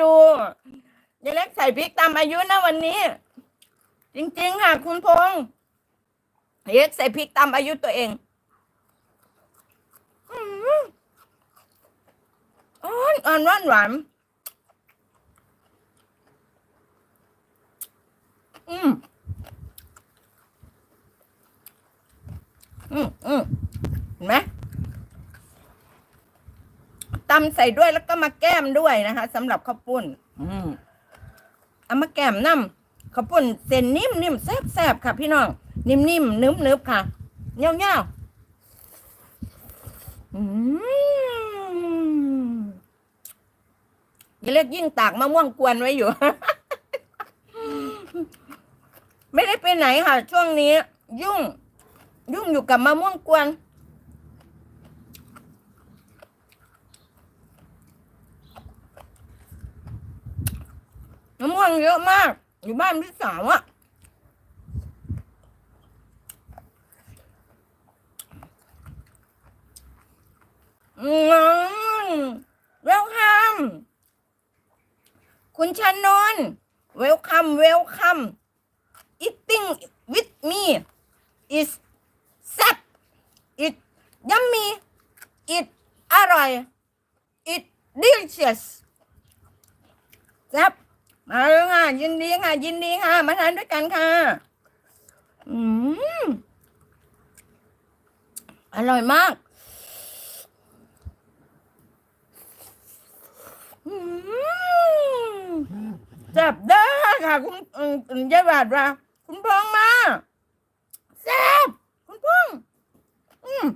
ดูยายเล็กใส่พริกตามอายุนะวันนี้ จริงๆค่ะ คุณพงษ์ยายเล็กใส่พริกตามอายุตัวเองอืมอ่อนอ่อนหวานหวานอืมอืมอืมเห็นไหม ตำใส่ด้วยแล้วก็มาแก้มด้วยนะคะสำหรับข้าวปุ้น อืมเอามาแก้มน้ำข้าวปุ้นเส้นนิ่มนิ่มๆแซ่บแซ่บๆค่ะ พี่น้องนิ่มนิ่มๆนึบนึบค่ะเงี้ยวเงี้ยวอืมอย่าเรียกยิ่งตากมะม่วงกวนไว้อยู่ ไม่ได้ไปไหนค่ะ ช่วงนี้ ยุ่ง ยุ่งอยู่กับมะม่วงกวนะม่วงเยอะมาก อยู่บ้านพี่สาวอะอืมเวลคัมคุณชานนเวลคัมเวลคัม eating with me is แซ่บ it yummy it อร่อย it delicious แซ่บ มาเลยค่ะ ยินดีค่ะ ยินดีค่ะ มาทานด้วยกันค่ะ อืมอร่อยมากอืมแซ่บเด้อค่ะ คุณอืมอืมยายบาดว่า คุณพงมาแซ่บคุณพงอืม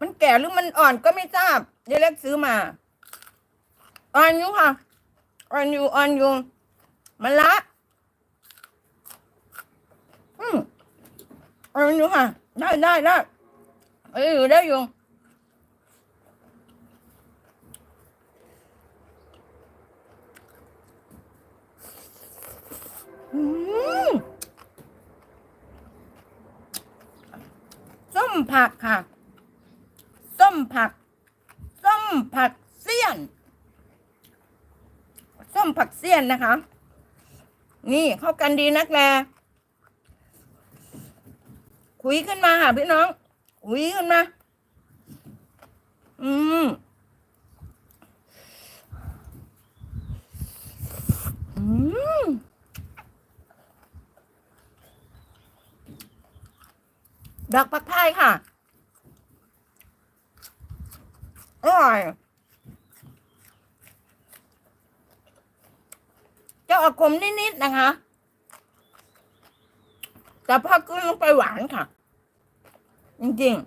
มันแก่หรือมันอ่อนก็ไม่ทราบยายเล็กซื้อมา อ่อนอยู่ค่ะอ่อนอยู่อ่อนอยู่มันละ อืมอ่อนอยู่ค่ะ ได้ได้ได้เอ้อยู่ได้อยู่ส้มผักค่ะ ส้มผัก ส้มผักเสี้ยน ส้มผักเสี้ยนนะคะ นี่เข้ากันดีนักแลคุยขึ้นมาค่ะพี่น้องคุยขึ้นมาอืมอืมดอกผักพายค่ะอร่อย จะออกขมนิดๆนะคะ แต่พอกินลงไปหวานค่ะ จริงๆ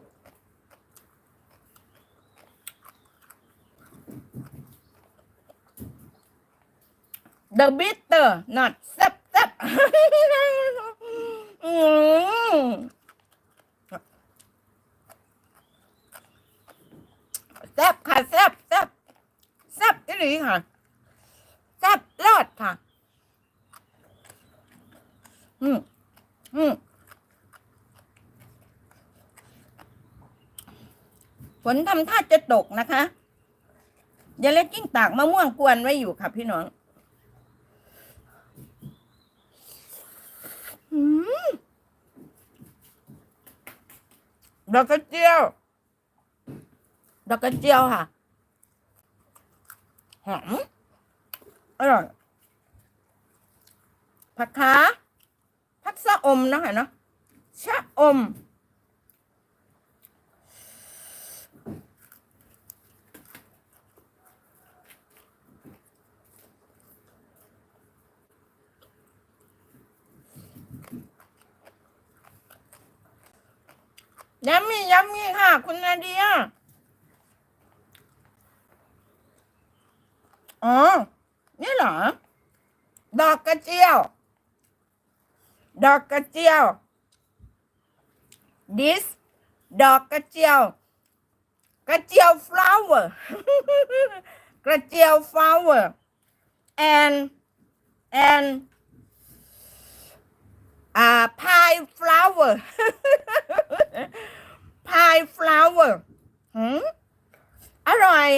The bitter not แซ่บแซ่บแซ่บค่ะแซ่บแซ่บแซ่บอีหลีค่ะแซ่บรอดค่ะ อืมอืมฝนทำท่าจะตกนะคะอย่าเล็กกิ้งตากมะม่วงกวนไว้อยู่ค่ะพี่น้องอืมดอกกระเจียว ดอกกระเจียวค่ะ หอม อร่อยผักขาผัก สะอมนะคะเนาะชะอมยัมมี่ยัมมี่ค่ะ คุณนาเดียอ๋อ นี่เหรอ ดอกกระเจียว ดอกกระเจียว this ดอกกระเจียว กระเจียว flower กระเจียว flower and and อ่า pie flower pie flower หืมอร่อย